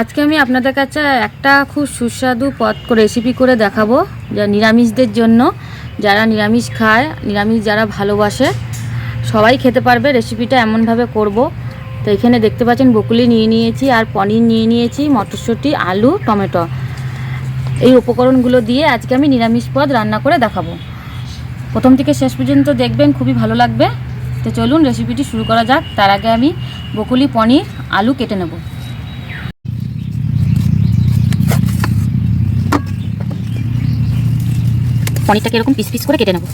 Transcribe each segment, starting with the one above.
আজকে আমি আপনাদের কাছে একটা খুব সুস্বাদু পদ রেসিপি করে দেখাবো যা নিরামিষদের জন্য। যারা নিরামিষ খায়, নিরামিষ যারা ভালোবাসে, সবাই খেতে পারবে রেসিপিটা এমনভাবে করব। তো এখানে দেখতে পাচ্ছেন, বকুলি নিয়ে নিয়েছি আর পনির নিয়ে নিয়েছি, মটরশুঁটি, আলু, টমেটো। এই উপকরণগুলো দিয়ে আজকে আমি নিরামিষ পদ রান্না করে দেখাবো। প্রথম থেকে শেষ পর্যন্ত দেখবেন, খুবই ভালো লাগবে। তো চলুন রেসিপিটি শুরু করা যাক। তার আগে আমি বকুলি, পনির, আলু কেটে নেব। পনিরটাকে এরকম পিস পিস করে কেটে নেব।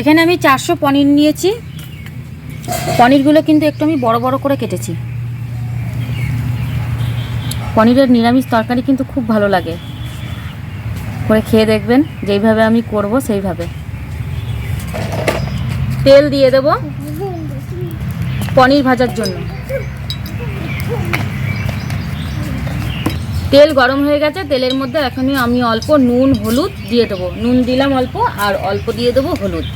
এখানে আমি চারশো পনির নিয়েছি। পনিরগুলো কিন্তু একটু আমি বড় বড় করে কেটেছি। পনিরের নিরামিষ তরকারি কিন্তু খুব ভালো লাগে। করে খেয়ে দেখবেন, যেইভাবে আমি করব সেইভাবে। তেল দিয়ে দেব পনির ভাজার জন্য। তেল গরম হয়ে গেছে, তেলের মধ্যে এখনই আমি অল্প নুন, হলুদ দিয়ে দেবো। নুন দিলাম অল্প, আর অল্প দিয়ে দেবো হলুদ।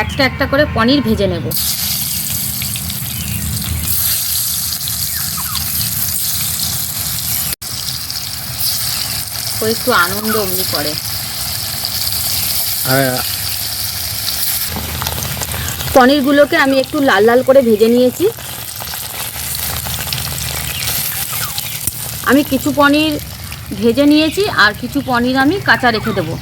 একটা একটা করে পনির ভেজে নেব। ও একটু আনন্দ অমনি করে। হ্যাঁ। পনিরগুলোকে আমি একটু লাল লাল করে ভেজে নিয়েছি। আমি কিছু পনির ভেজে নিয়েছি আর কিছু পনির আমি কাঁচা রেখে দেবো।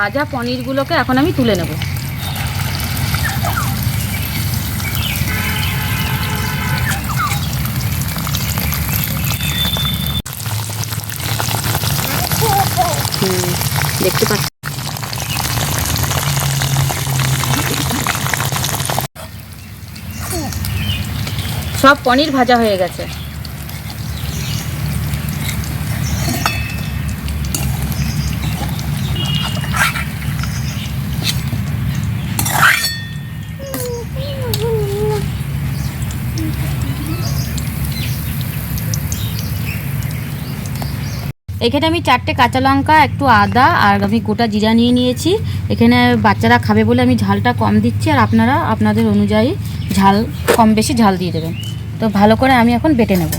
ভাজা পনিরগুলোকে এখন আমি তুলে নেব। দেখতে পাচ্ছি সব পনির ভাজা হয়ে গেছে। এখানে আমি চারটে কাঁচা লঙ্কা, একটু আদা, আর আমি গোটা জিরা নিয়ে নিয়েছি। এখানে বাচ্চারা খাবে বলে আমি ঝালটা কম দিচ্ছি, আর আপনারা আপনাদের অনুযায়ী ঝাল, কম বেশি ঝাল দিয়ে দেবেন। তো ভালো করে আমি এখন বেটে নেব।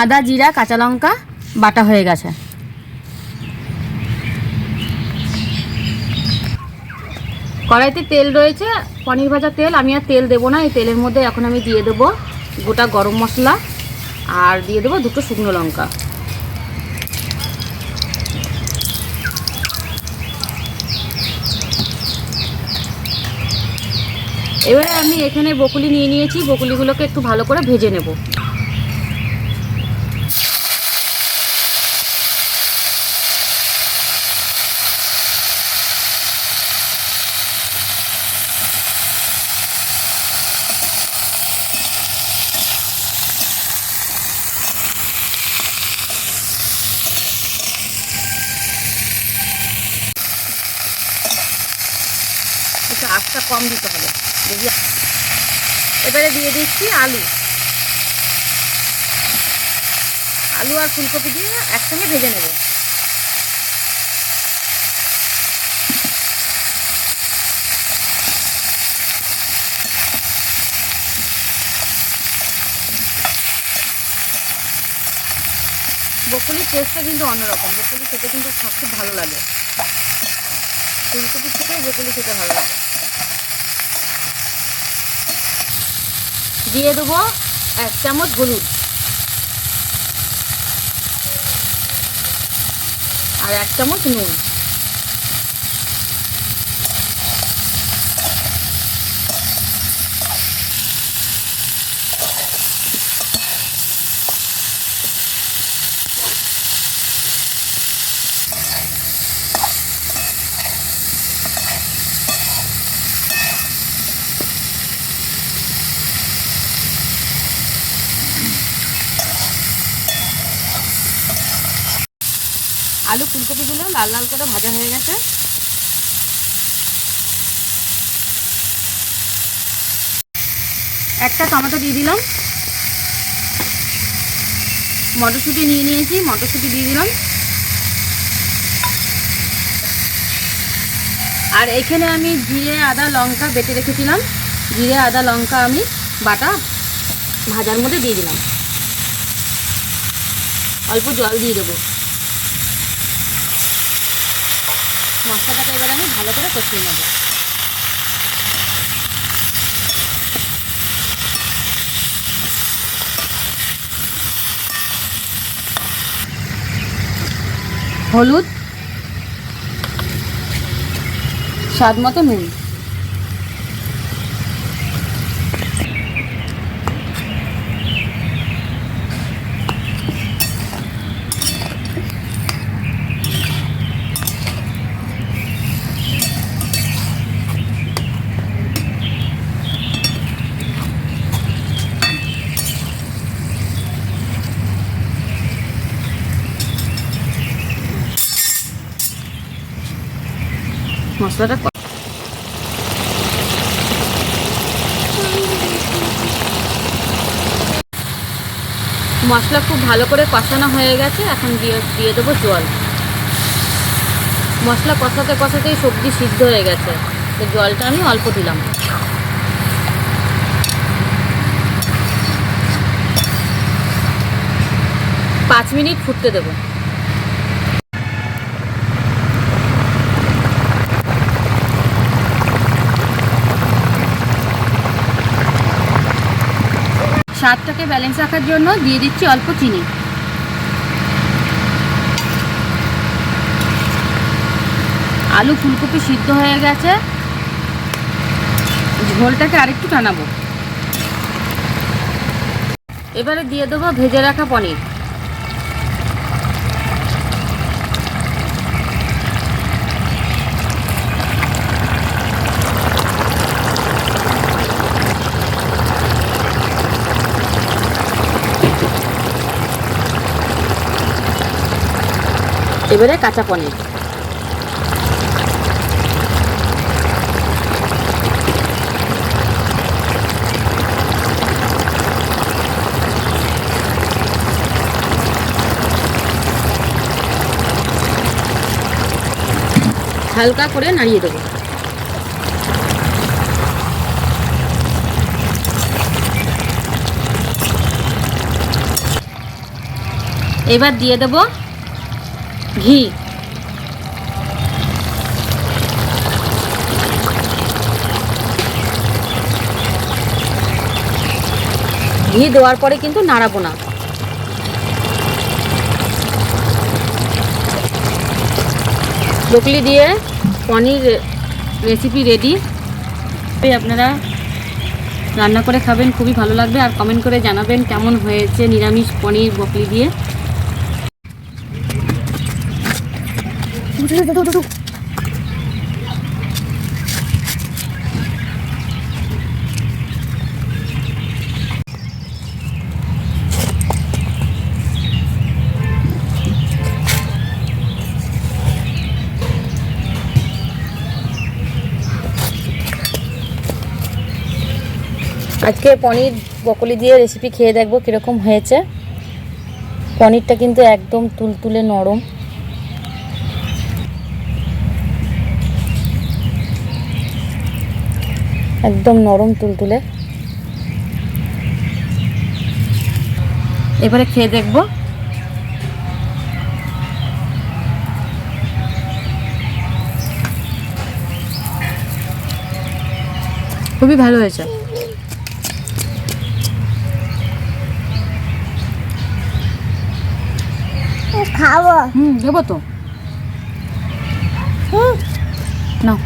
আদা, জিরা, কাঁচা লঙ্কা, বাটা হয়ে গেছে। কড়াইতে তেল রয়েছে, পনির ভাজা তেল। আমি আর তেল দেবো না, এই তেলের মধ্যে এখন আমি দিয়ে দেবো গোটা গরম মশলা। আর দিয়ে দেবো দুটো শুকনো লঙ্কা। এবারে আমি এখানে বকুলি নিয়ে নিয়েছি বকুলিগুলোকে একটু ভালো করে ভেজে নেব একটু আঁচটা কম দিতে হবে। যদি এবারে দিয়ে দিচ্ছি আলু। আলু আর ফুলকপি দিয়ে একসঙ্গে ভেজে নেব। বকুলির টেস্টটা কিন্তু অন্যরকম। বকুলি খেতে কিন্তু খুব ভালো লাগে। ফুলকপির থেকেও বকুলি খেতে ভালো লাগে। দিয়ে দেবো এক চামচ হলুদ। আর এক চামচ নুন। আলু ফুলকপিগুলো লাল লাল করে ভাজা হয়ে গেছে। একটা টমেটো দিয়ে দিলাম। মটরশুঁটি নিয়ে নিয়েছি, মটরশুঁটি দিয়ে দিলাম। আর এখানে আমি জিরে, আদা, লঙ্কা বেটে রেখেছিলাম। জিরে, আদা, লঙ্কা আমি বাটা ভাজার মধ্যে দিয়ে দিলাম। অল্প জল দিয়ে দেবো। মশলাটাকে এবার আমি ভালো করে কষিয়ে নেব। হলুদ স্বাদ মতো নুন। মশলাটা মশলা খুব ভালো করে কষানো হয়ে গেছে, এখন দিয়ে দিয়ে দেবো জল। মশলা কষাতে কষাতেই সবজি সিদ্ধ হয়ে গেছে, তো জলটা আমি অল্প দিলাম। পাঁচ মিনিট ফুটতে দেবো। স্বাদটাকে ব্যালেন্স রাখার জন্য দিয়ে দিচ্ছি অল্প চিনি। আলু ফুলকপি সিদ্ধ হয়ে গেছে। ঝোলটাকে আরেকটু টানাবো। এবারে দিয়ে দেবো ভেজে রাখা পনির। এবারে কাঁচা পনির। হালকা করে নাড়িয়ে দেবো। এবার দিয়ে দেবো ঘি। ঘি দেওয়ার পরে কিন্তু নাড়াবো না। ব্রোকলি দিয়ে পনির রেসিপি রেডি আপনারা রান্না করে খাবেন, খুবই ভালো লাগবে। আর কমেন্ট করে জানাবেন কেমন হয়েছে নিরামিষ পনির ব্রোকলি দিয়ে। আজকে পনির বকলি দিয়ে রেসিপি খেয়ে দেখব কীরকম হয়েছে। পনিরটা কিন্তু একদম তুলতুলে নরম। একদম নরম তুলতুলে। এবারে খেয়ে দেখব। খুবই ভালো হয়েছে। খাব। হুম দেবো তো নাও ও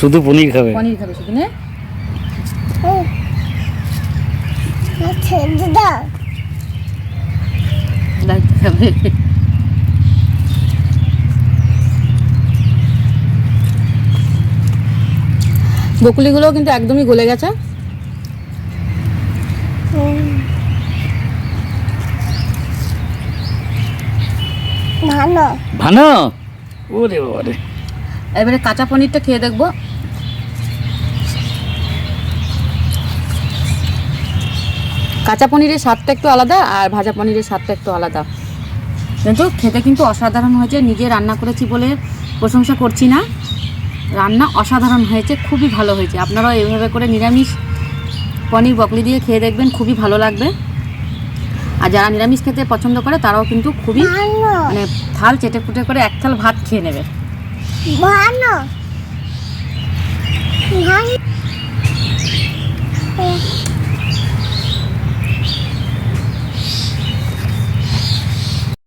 শুধু পনির খাবে? পনির খাবে শুধু নে। লাইট খাবে? বকুলিগুলো কিন্তু একদমই গলে গেছে। ভালো। ভানো ওরে বাবারে। এবারে কাঁচা পনিরটা খেয়ে দেখব। কাঁচা পনিরের স্বাদটা একটু আলাদা আর ভাজা পনিরের স্বাদটা একটু আলাদা। কিন্তু খেতে কিন্তু অসাধারণ হয়েছে নিজে রান্না করেছি বলে প্রশংসা করছি না। রান্না অসাধারণ হয়েছে খুবই ভালো হয়েছে। আপনারাও এইভাবে করে নিরামিষ পনির বকলি দিয়ে খেয়ে দেখবেন খুবই ভালো লাগবে। আর যারা নিরামিষ খেতে পছন্দ করে তারাও কিন্তু খুবই মানে থাল চেটে ফুটে করে এক থাল ভাত খেয়ে নেবে। বাহান্ন বাহান্ন